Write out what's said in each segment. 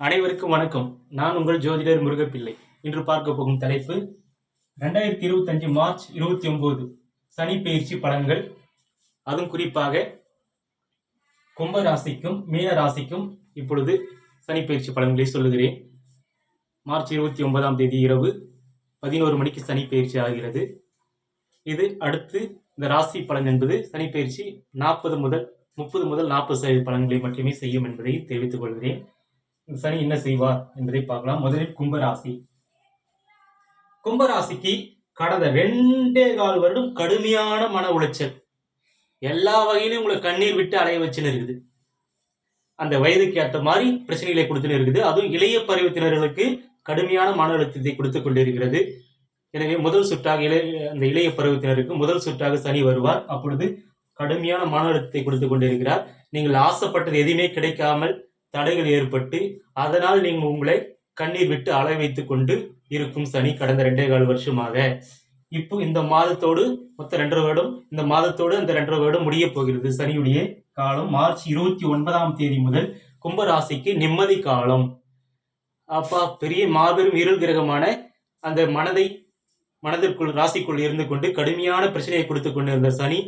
அனைவருக்கும் வணக்கம். நான் உங்கள் ஜோதிடர் முருகப்பிள்ளை. இன்று பார்க்க போகும் தலைப்பு ரெண்டாயிரத்தி இருபத்தஞ்சு மார்ச் இருபத்தி ஒன்பது. சனி பயிற்சி பலன்கள். அதுவும் குறிப்பாக கும்ப ராசிக்கும் மீன ராசிக்கும் இப்பொழுது சனி பயிற்சி பலன்களை சொல்லுகிறேன். மார்ச் இருபத்தி ஒன்பதாம் தேதி இரவு பதினோரு மணிக்கு சனி பயிற்சி ஆகிறது. இது அடுத்து இந்த ராசி பலன் என்பது சனி பயிற்சி நாற்பது முதல் முப்பது முதல் நாற்பது சதவீத பலன்களை மட்டுமே செய்யும் என்பதை தெரிவித்துக் கொள்கிறேன். சனி என்ன செய்வார் என்பதை பார்க்கலாம். முதலில் கும்பராசி. கும்பராசிக்கு கடந்த ரெண்டே கால் வருடம் கடுமையான மன உளைச்சல். எல்லா வகையிலும் உங்களை கண்ணீர் விட்டு அலைய வச்சுன்னு இருக்குது. அந்த வயதுக்கு ஏற்ற மாதிரி பிரச்சனைகளை கொடுத்துன்னு இருக்குது. அதுவும் இளைய பருவத்தினர்களுக்கு கடுமையான மன அழுத்தத்தை கொடுத்து கொண்டிருக்கிறது. எனவே முதல் சுற்றாக இளைய அந்த இளைய பருவத்தினருக்கு முதல் சுற்றாக சனி வருவார். அப்பொழுது கடுமையான மன அழுத்தத்தை கொடுத்து கொண்டிருக்கிறார். நீங்கள் ஆசைப்பட்டது எதுவுமே கிடைக்காமல் தடைகள் ஏற்பட்டு அதனால் நீங்கள் உங்களை கண்ணீர் விட்டு அலை வைத்துக் கொண்டு இருக்கும் சனி கடந்த ரெண்டே கால் வருஷமாக. இப்போ இந்த மாதத்தோடு மொத்த ரெண்டரை வருடம் இந்த மாதத்தோடு அந்த ரெண்டரை வருடம் முடிய போகிறது. சனியுடைய காலம் மார்ச் இருபத்தி ஒன்பதாம் தேதி முதல் கும்பராசிக்கு நிம்மதி காலம். அப்பா பெரிய மாபெரும் இருள் கிரகமான அந்த மனதை மனதிற்குள் ராசிக்குள் இருந்து கொண்டு கடுமையான பிரச்சனையை கொடுத்து கொண்டிருந்த சனி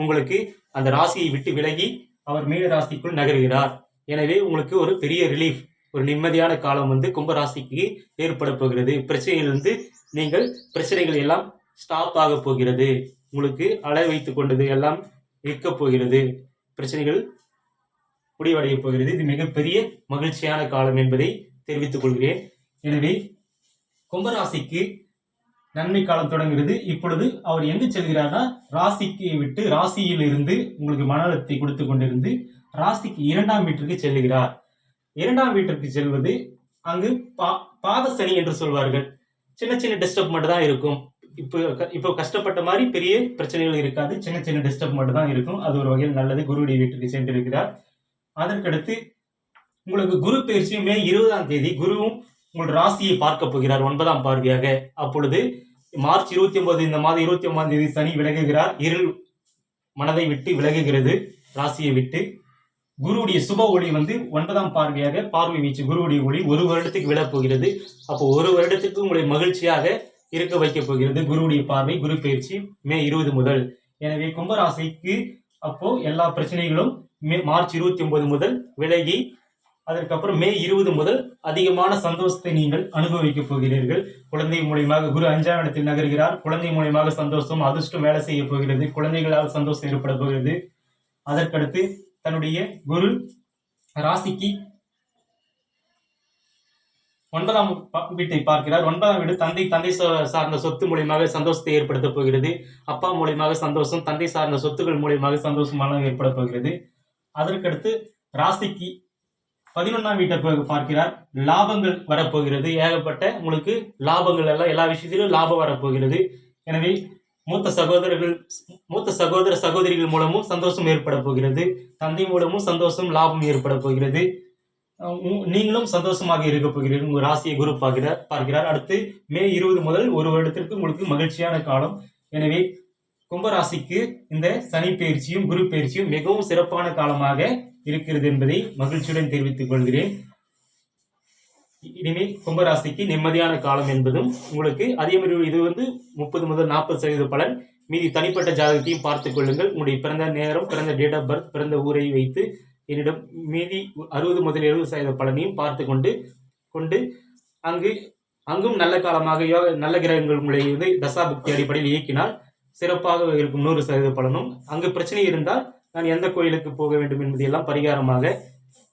உங்களுக்கு அந்த ராசியை விட்டு விலகி அவர் மீன ராசிக்குள் நகர்கிறார். எனவே உங்களுக்கு ஒரு பெரிய ரிலீஃப் ஒரு நிம்மதியான காலம் வந்து கும்பராசிக்கு ஏற்பட போகிறது. பிரச்சனையிலிருந்து நீங்கள் பிரச்சனைகள் எல்லாம் ஸ்டாப் ஆக போகிறது. உங்களுக்கு அலை வைத்து கொண்டது எல்லாம் இருக்க போகிறது. பிரச்சனைகள் முடிவடைய போகிறது. இது மிகப்பெரிய மகிழ்ச்சியான காலம் என்பதை தெரிவித்துக் கொள்கிறேன். எனவே கும்பராசிக்கு நன்மை காலம் தொடங்குகிறது. இப்பொழுது அவர் எங்கு செல்கிறார்னா ராசிக்கு விட்டு ராசியில் இருந்து உங்களுக்கு மன அழுத்தத்தை கொடுத்து கொண்டிருந்து ராசிக்கு இரண்டாம் வீட்டிற்கு செல்லுகிறார். இரண்டாம் வீட்டிற்கு செல்வது அங்கு பா பாத சனி என்று சொல்வார்கள். சின்ன சின்ன டிஸ்டர்ப் மட்டும் தான் இருக்கும். இப்போ க- இப்போ கஷ்டப்பட்ட மாதிரி பெரிய பிரச்சனைகள் இருக்காது. சின்ன சின்ன டிஸ்டர்ப் மட்டும் தான் இருக்கும். அது ஒரு வகையில் நல்லது. குருவுடைய வீட்டுக்கு சென்றிருக்கிறார். அதற்கடுத்து உங்களுக்கு குரு பயிற்சியும் மே இருபதாம் தேதி குருவும் உங்கள் ராசியை பார்க்க போகிறார் ஒன்பதாம் பார்வையாக. அப்பொழுது மார்ச் இருபத்தி ஒன்பது இந்த மாதம் இருபத்தி ஒன்பதாம் தேதி சனி விலகுகிறார். இருள் மனதை விட்டு விலகுகிறது. ராசியை விட்டு குருவுடைய சுப ஒளி வந்து ஒன்பதாம் பார்வையாக பார்வை வீச்சு குருவுடைய ஒளி ஒரு வருடத்துக்கு விழப் போகிறது. அப்போ ஒரு வருடத்துக்கு உங்களை மகிழ்ச்சியாக இருக்க வைக்கப் போகிறது குருவுடைய பார்வை குரு பயிற்சி மே இருபது முதல். எனவே கும்பராசிக்கு அப்போ எல்லா பிரச்சனைகளும் மே மார்ச் இருபத்தி ஒன்பது முதல் விலகி அதற்கப்புறம் மே இருபது முதல் அதிகமான சந்தோஷத்தை நீங்கள் அனுபவிக்கப் போகிறீர்கள். குழந்தை மூலியமாக குரு அஞ்சாம் இடத்தில் நகர்கிறார். குழந்தை மூலியமாக சந்தோஷம் அதிர்ஷ்டம் வேலை செய்ய போகிறது. குழந்தைகளால் சந்தோஷம் ஏற்பட போகிறது. அதற்கடுத்து தன்னுடைய குரு ராசிக்கு ஒன்பதாம் வீட்டை பார்க்கிறார். ஒன்பதாம் வீடு தந்தை தந்தை சார்ந்த சொத்து மூலியமாக சந்தோஷத்தை ஏற்படுத்த போகிறது. அப்பா மூலியமாக சந்தோஷம் தந்தை சார்ந்த சொத்துக்கள் மூலியமாக சந்தோஷமான ஏற்பட போகிறது. அதற்கடுத்து ராசிக்கு பதினொன்றாம் வீட்டை பார்க்கிறார். லாபங்கள் வரப்போகிறது. ஏகப்பட்ட உங்களுக்கு லாபங்கள் எல்லாம் எல்லா விஷயத்திலும் லாபம் வரப்போகிறது. எனவே மூத்த சகோதரர்கள் மூத்த சகோதர சகோதரிகள் மூலமும் சந்தோஷம் ஏற்பட போகிறது. தந்தை மூலமும் சந்தோஷம் லாபம் ஏற்பட போகிறது. உ- நீங்களும் சந்தோஷமாக இருக்க போகிறீர்கள். உங்கள் ராசியை குரு பார்க்கிறார் பார்க்கிறார். அடுத்து மே இருபது முதல் ஒரு வருடத்திற்கு உங்களுக்கு மகிழ்ச்சியான காலம். எனவே கும்பராசிக்கு இந்த சனி பயிற்சியும் குரு பயிற்சியும் மிகவும் சிறப்பான காலமாக இருக்கிறது என்பதை மகிழ்ச்சியுடன் தெரிவித்துக் கொள்கிறேன். இனிமேல் கும்பராசிக்கு நிம்மதியான காலம் என்பதும் உங்களுக்கு அதே மாதிரி இது வந்து முப்பது முதல் நாற்பது சதவீத பலன். மீதி தனிப்பட்ட ஜாதகத்தையும் பார்த்துக் கொள்ளுங்கள். உங்களுடைய பிறந்த நேரம் பிறந்த டேட் ஆஃப் பர்த் பிறந்த ஊரை வைத்து என்னிடம் மீதி அறுபது முதல் எழுபது சதவீத பலனையும் பார்த்து கொண்டு கொண்டு அங்கு அங்கும் நல்ல காலமாக யோக நல்ல கிரகங்கள் உங்களை வந்து தசாபக்தி அடிப்படையில் இயக்கினால் சிறப்பாக இருக்கும் நூறு சதவீத பலனும். அங்கு பிரச்சனை இருந்தால் நான் எந்த கோயிலுக்கு போக வேண்டும் என்பதையெல்லாம் பரிகாரமாக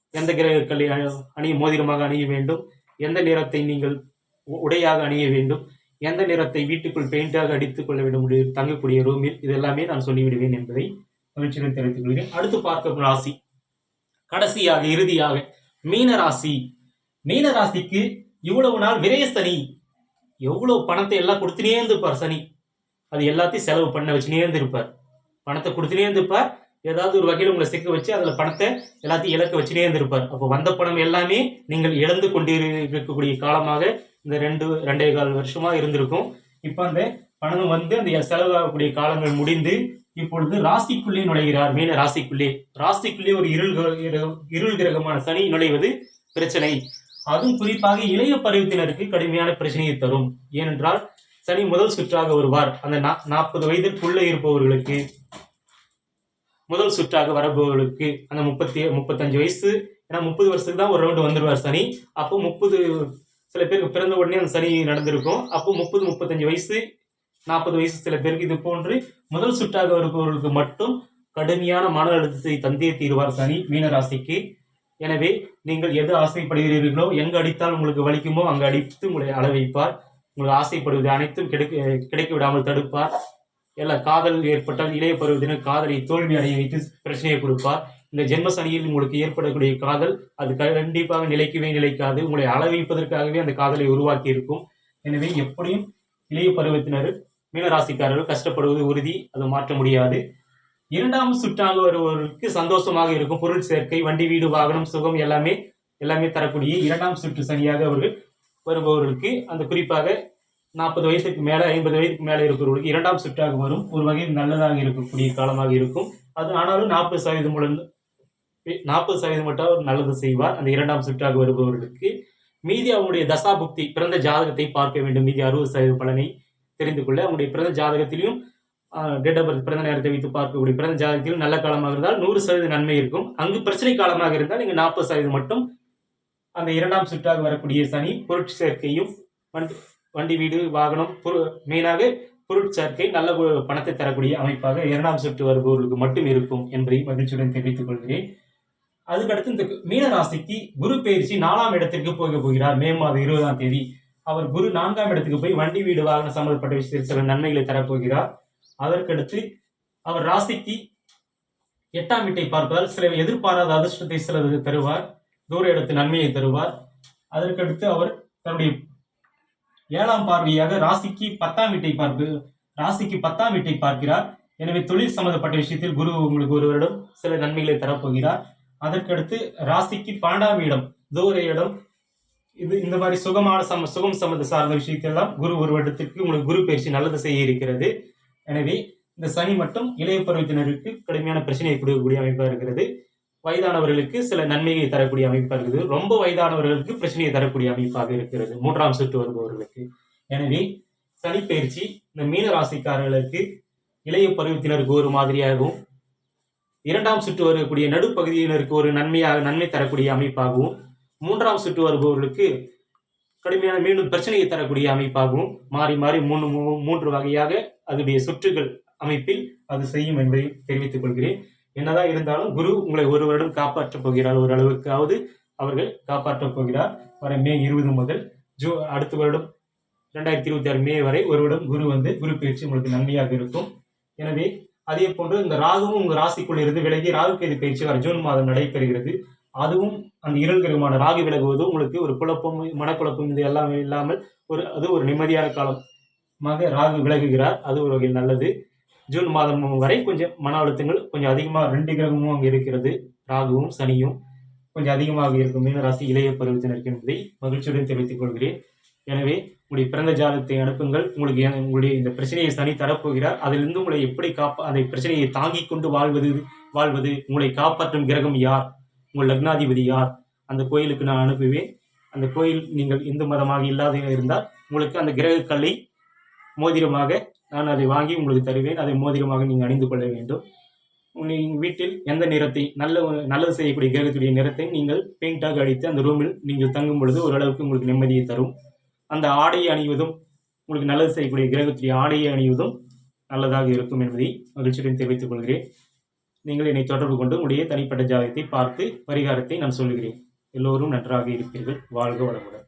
எந்த கிரகங்களை அணி- மோதிரமாக அணிய வேண்டும். எந்த நிறத்தை நீங்கள் உ- உடையாக அணிய வேண்டும்? எந்த நிறத்தை வீட்டுக்குள் பெயிண்டாக அடித்துக் கொள்ள வேண்டும்? தங்கக்கூடிய ரூமில் இதெல்லாமே நான் சொல்லிவிடுவேன் என்பதை மகிழ்ச்சியுடன் தெரிவித்துக் கொள்கிறேன். அடுத்து பார்க்கும் ராசி. கடைசியாக இறுதியாக மீன ராசி. மீன ராசிக்கு இவ்வளவு நாள் விரைய சனி. எவ்வளவு பணத்தை எல்லாம் கொடுத்துனே இருந்திருப்பார் சனி. அது எல்லாத்தையும் செலவு பண்ண வச்சுனே இருந்திருப்பார். பணத்தை கொடுத்துனே இருந்திருப்பார். ஏதாவது ஒரு வகையில் உங்களை சிக்க வச்சு அதில் பணத்தை எல்லாத்தையும் இழக்க வச்சுட்டே இருந்திருப்பார். அப்போ வந்த பணம் எல்லாமே நீங்கள் இழந்து கொண்டிருக்கக்கூடிய காலமாக இந்த ரெண்டு ரெண்டே கால் வருஷமாக இருந்திருக்கும். இப்போ அந்த பணம் வந்து அந்த செலவாகக்கூடிய காலங்கள் முடிந்து இப்பொழுது ராசிக்குள்ளே நுழைகிறார் மீன ராசிக்குள்ளே. ராசிக்குள்ளே ஒரு இருள் இருள் கிரகமான சனி நுழைவது பிரச்சனை. அதுவும் குறிப்பாக இளைய பருவத்தினருக்கு கடுமையான பிரச்சனையை தரும். ஏனென்றால் சனி முதல் சுற்றாக வருவார். அந்த நாற்பது வயதிற்குள்ளே இருப்பவர்களுக்கு முதல் சுற்றாக வரப்பவர்களுக்கு அந்த முப்பத்தி முப்பத்தஞ்சு வயசு ஏன்னா முப்பது வருஷத்துக்கு தான் ஒரு ரவுண்டு வந்துடுவார் சனி. அப்போ முப்பது சில பேருக்கு பிறந்த உடனே அந்த சனி நடந்திருக்கும். அப்போ முப்பது முப்பத்தஞ்சு வயசு நாற்பது வயசு சில பேருக்கு இது போன்று முதல் சுற்றாக வருபவர்களுக்கு மட்டும் கடுமையான மன அழுத்தத்தை தந்தே தீர்வார் சனி மீனராசிக்கு எனவே நீங்கள் எது ஆசைப்படுகிறீர்களோ எங்கு அடித்தால் உங்களுக்கு வலிக்குமோ அங்கு அடித்து உங்களை அளவைப்பார். உங்களுக்கு ஆசைப்படுவது அனைத்தும் கிடைக்க கிடைக்க விடாமல் தடுப்பார். எல்லாம் காதல் ஏற்பட்டால் இளைய பருவத்தினர் காதலை தோல்வி அடைய வைத்து பிரச்சனையை கொடுப்பார். இந்த ஜென்ம சனியில் உங்களுக்கு ஏற்படக்கூடிய காதல் அது கண்டிப்பாக நிலைக்கவே நிலைக்காது. உங்களை அளவைப்பதற்காகவே அந்த காதலை உருவாக்கி இருக்கும். எனவே எப்படியும் இளைய பருவத்தினர் மீனராசிக்காரர்கள் கஷ்டப்படுவது உறுதி அதை மாற்ற முடியாது. இரண்டாம் சுற்றாக வருவதற்கு சந்தோஷமாக இருக்கும். பொருள் சேர்க்கை வண்டி வீடு வாகனம் சுகம் எல்லாமே எல்லாமே தரக்கூடிய இரண்டாம் சுற்று சனியாக அவர்கள் வருபவர்களுக்கு அந்த குறிப்பாக நாற்பது வயசுக்கு மேலே ஐம்பது வயதுக்கு மேலே இருக்கிறவர்களுக்கு இரண்டாம் சுற்றாக வரும். ஒரு வகையில் நல்லதாக இருக்கக்கூடிய காலமாக இருக்கும். அது ஆனாலும் நாற்பது சதவீதம் உள்ள நாற்பது சதவீதம் மட்டும் அவர் நல்லது செய்வார். அந்த இரண்டாம் சுற்றாக வருபவர்களுக்கு மீதி அவங்களுடைய தசாபுக்தி பிறந்த ஜாதகத்தை பார்க்க வேண்டும். மீதி அறுபது சதவீத பலனை தெரிந்து கொள்ள அவங்களுடைய பிறந்த ஜாதகத்திலையும் டேட் ஆஃப் பர்த் பிறந்த நேரத்தை வைத்து பார்க்கக்கூடிய பிறந்த ஜாதகத்திலும் நல்ல காலமாக இருந்தால் நூறு சதவீத நன்மை இருக்கும். அங்கு பிரச்சனை காலமாக இருந்தால் நீங்கள் நாற்பது சதவீதம் மட்டும் அந்த இரண்டாம் சுற்றாக வரக்கூடிய சனி பொருட்சி சேர்க்கையும் வண்டி வீடு வாகனம் பொரு மெயினாக பொருட்சேர்க்கை நல்ல பணத்தை தரக்கூடிய அமைப்பாக இரண்டாம் சுற்று வருபவர்களுக்கு மட்டும் இருக்கும் என்பதை மகிழ்ச்சியுடன் தெரிவித்துக் கொள்கிறேன். அதுக்கடுத்து இந்த மீன ராசிக்கு குரு பயிற்சி நாலாம் இடத்திற்கு போக போகிறார். மே மாதம் இருபதாம் தேதி. அவர் குரு நான்காம் இடத்துக்கு போய் வண்டி வீடு வாகனம் சம்பந்தப்பட்ட விஷயத்தில் சில நன்மைகளை தரப்போகிறார். அதற்கடுத்து அவர் ராசிக்கு எட்டாம் வீட்டை பார்ப்பதால் சில எதிர்பாராத அதிர்ஷ்டத்தை சிலது தருவார். தூர இடத்து நன்மையை தருவார். அதற்கடுத்து அவர் தன்னுடைய ஏழாம் பார்வையாக ராசிக்கு பத்தாம் வீட்டை பார்ப்பு ராசிக்கு பத்தாம் வீட்டை பார்க்கிறார். எனவே தொழில் சம்பந்தப்பட்ட விஷயத்தில் குரு உங்களுக்கு ஒரு வருடம் சில நன்மைகளை தரப்போகிறார். அதற்கடுத்து ராசிக்கு பன்னெண்டாம் இடம் தூர இடம். இது இந்த மாதிரி சுகமான சம சுகம் சம்பந்த சார்ந்த விஷயத்தெல்லாம் குரு ஒரு வருடத்திற்கு உங்களுக்கு குரு பயிற்சி நல்லது செய்ய இருக்கிறது. எனவே இந்த சனி மட்டும் இளைய பருவத்தினருக்கு கடுமையான பிரச்சனையை கொடுக்கக்கூடிய அமைப்பாக இருக்கிறது. வயதானவர்களுக்கு சில நன்மையை தரக்கூடிய அமைப்பாக இருக்குது. ரொம்ப வயதானவர்களுக்கு பிரச்சனையை தரக்கூடிய அமைப்பாக இருக்கிறது. மூன்றாம் சுற்று வருபவர்களுக்கு. எனவே சனிப்பயிற்சி இந்த மீன ராசிக்காரர்களுக்கு இளைய பருவத்தினருக்கு ஒரு மாதிரியாகவும் இரண்டாம் சுற்று வரக்கூடிய நடுப்பகுதியினருக்கு ஒரு நன்மையாக நன்மை தரக்கூடிய அமைப்பாகவும் மூன்றாம் சுற்று வருபவர்களுக்கு கடுமையான மீண்டும் பிரச்சனையை தரக்கூடிய அமைப்பாகவும் மாறி மாறி மூணு மூன்று வகையாக அதனுடைய சுற்றுகள் அமைப்பில் அது செய்யும் என்பதை தெரிவித்துக் கொள்கிறேன். என்னதான் இருந்தாலும் குரு உங்களை ஒரு வருடம் காப்பாற்றப் போகிறார். ஓரளவுக்காவது அவர்கள் காப்பாற்றப் போகிறார். வரை மே இருபது முதல் ஜூ அடுத்த வருடம் ரெண்டாயிரத்தி இருபத்தி ஆறு மே வரை ஒரு வருடம் குரு வந்து குரு பயிற்சி உங்களுக்கு நன்மையாக இருக்கும். எனவே அதே போன்று இந்த ராகுவும் உங்கள் ராசிக்குள் இருந்து விலகி ராகு கேது பயிற்சி வர ஜூன் மாதம் நடைபெறுகிறது. அதுவும் அந்த இருள் கிரகமான ராகு விலகுவதும் உங்களுக்கு ஒரு குழப்பம் மனக்குழப்பம் இது எல்லாமே இல்லாமல் ஒரு அது ஒரு நிம்மதியான காலமாக ராகு விலகுகிறார். அது ஒரு வகையில் நல்லது. ஜூன் மாதம் வரை கொஞ்சம் மன அழுத்தங்கள் கொஞ்சம் அதிகமாக ரெண்டு கிரகமும் அங்கே இருக்கிறது. ராகுவும் சனியும் கொஞ்சம் அதிகமாக இருக்கும் மீனராசி இளைய பருவத்தினருக்கு என்பதை மகிழ்ச்சியுடன் தெரிவித்துக் கொள்கிறேன். எனவே உங்களுடைய பிறந்த ஜாதகத்தை அனுப்புங்கள். உங்களுக்கு உங்களுடைய இந்த பிரச்சனையை சனி தரப்போகிறார். அதிலிருந்து உங்களை எப்படி காப்பா அந்த பிரச்சனையை தாங்கிக் கொண்டு வாழ்வது வாழ்வது உங்களை காப்பாற்றும் கிரகம் யார்? உங்கள் லக்னாதிபதி யார்? அந்த கோயிலுக்கு நான் அனுப்புவேன். அந்த கோயில் நீங்கள் இந்து மதமாக இல்லாத இருந்தால் உங்களுக்கு அந்த கிரக கல்லை மோதிரமாக நான் அதை வாங்கி உங்களுக்கு தருவேன். அதை மோதிரமாக நீங்கள் அணிந்து கொள்ள வேண்டும். நீங்கள் வீட்டில் எந்த நிறத்தை நல்ல நல்லது செய்யக்கூடிய கிரகத்துடைய நிறத்தை நீங்கள் பெயிண்டாக அடித்து அந்த ரூமில் நீங்கள் தங்கும் பொழுது ஓரளவுக்கு உங்களுக்கு நிம்மதியை தரும். அந்த ஆடையை அணிவதும் உங்களுக்கு நல்லது செய்யக்கூடிய கிரகத்துடைய ஆடையை அணிவதும் நல்லதாக இருக்கும் என்பதை மகிழ்ச்சியுடன் தெரிவித்துக் கொள்கிறேன். நீங்கள் என்னை தொடர்பு கொண்டு உடைய தனிப்பட்ட ஜாதகத்தை பார்த்து பரிகாரத்தை நான் சொல்லுகிறேன். எல்லோரும் நன்றாக இருப்பீர்கள். வாழ்க வளமுடன்.